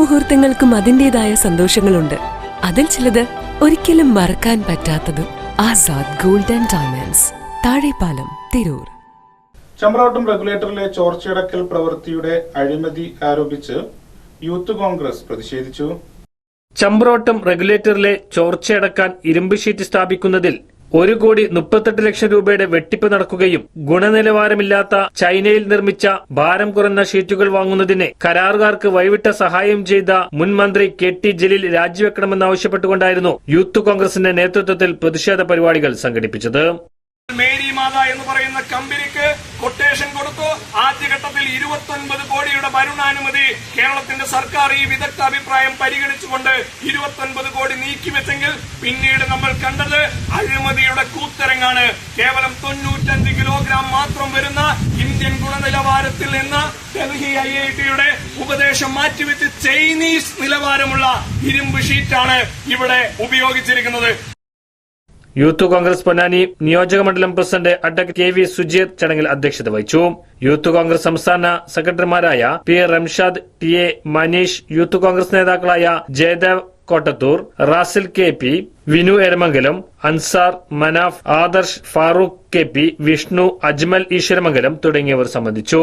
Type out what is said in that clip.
മുഹൂർത്തങ്ങൾക്കും അതിന്റെതായ സന്തോഷങ്ങളുണ്ട്. അതിൽ ചിലത് ഒരിക്കലും മറക്കാൻ പറ്റാത്തതും Azad gold and diamonds Thazhepalam Tirur. Chamravattam റെഗുലേറ്ററിലെ ചോർച്ചയടക്കൽ പ്രവൃത്തിയുടെ അഴിമതി ആരോപിച്ച് യൂത്ത് കോൺഗ്രസ് പ്രതിഷേധിച്ചു. ചമ്പ്രോട്ടം റെഗുലേറ്ററിലെ ചോർച്ചയടക്കാൻ ഇരുമ്പ് ഷീറ്റ് സ്ഥാപിക്കുന്നതിൽ ഒരു കോടി മുപ്പത്തെട്ട് ലക്ഷം രൂപയുടെ വെട്ടിപ്പ് നടക്കുകയും ഗുണനിലവാരമില്ലാത്ത ചൈനയിൽ നിർമ്മിച്ച ഭാരം കുറഞ്ഞ ഷീറ്റുകൾ വാങ്ങുന്നതിന് കരാറുകാർക്ക് വൈവിട്ട സഹായം ചെയ്ത മുൻ മന്ത്രി കെ ടി ജലീൽ രാജിവെക്കണമെന്നാവശ്യപ്പെട്ടുകൊണ്ടായിരുന്നു യൂത്ത് കോൺഗ്രസിന്റെ നേതൃത്വത്തിൽ പ്രതിഷേധ പരിപാടികൾ സംഘടിപ്പിച്ചത്. മേരി എന്ന് പറയുന്ന കമ്പനിക്ക് കൊടുത്തു ആദ്യഘട്ടത്തിൽ ഇരുപത്തൊൻപത് കോടിയുടെ ഭരണാനുമതി കേരളത്തിന്റെ സർക്കാർ ഈ വിദഗ്ധ അഭിപ്രായം പരിഗണിച്ചുകൊണ്ട് ഇരുപത്തൊൻപത് കോടി നീക്കിവെച്ചെങ്കിൽ പിന്നീട് നമ്മൾ കണ്ടത് അഴിമതിയുടെ കൂത്തരങ്ങാണ്. കേവലം തൊണ്ണൂറ്റഞ്ച് കിലോഗ്രാം മാത്രം വരുന്ന ഇന്ത്യൻ ഗുണനിലവാരത്തിൽ നിന്ന് ഡൽഹി ഐ ഐ ടിയുടെ ഉപദേശം മാറ്റിവെച്ച് ചൈനീസ് നിലവാരമുള്ള ഇരുമ്പ് ഷീറ്റാണ് ഇവിടെ ഉപയോഗിച്ചിരിക്കുന്നത്. യൂത്ത് കോൺഗ്രസ് പൊന്നാനി നിയോജക മണ്ഡലം president advocate K V Sujeer ചടങ്ങിൽ അധ്യക്ഷത വഹിച്ചു. യൂത്ത് കോൺഗ്രസ് സംസ്ഥാന സെക്രട്ടറിമാരായ P Ramshad T A Manish youth Congress നേതാക്കളായ Jayadev Kottathur Rasil K P Vinu Eramangalam Ansar Manaf Adarsh Farooq K P Vishnu Ajmal Eswaramangalam തുടങ്ങിയവർ സംബന്ധിച്ചു.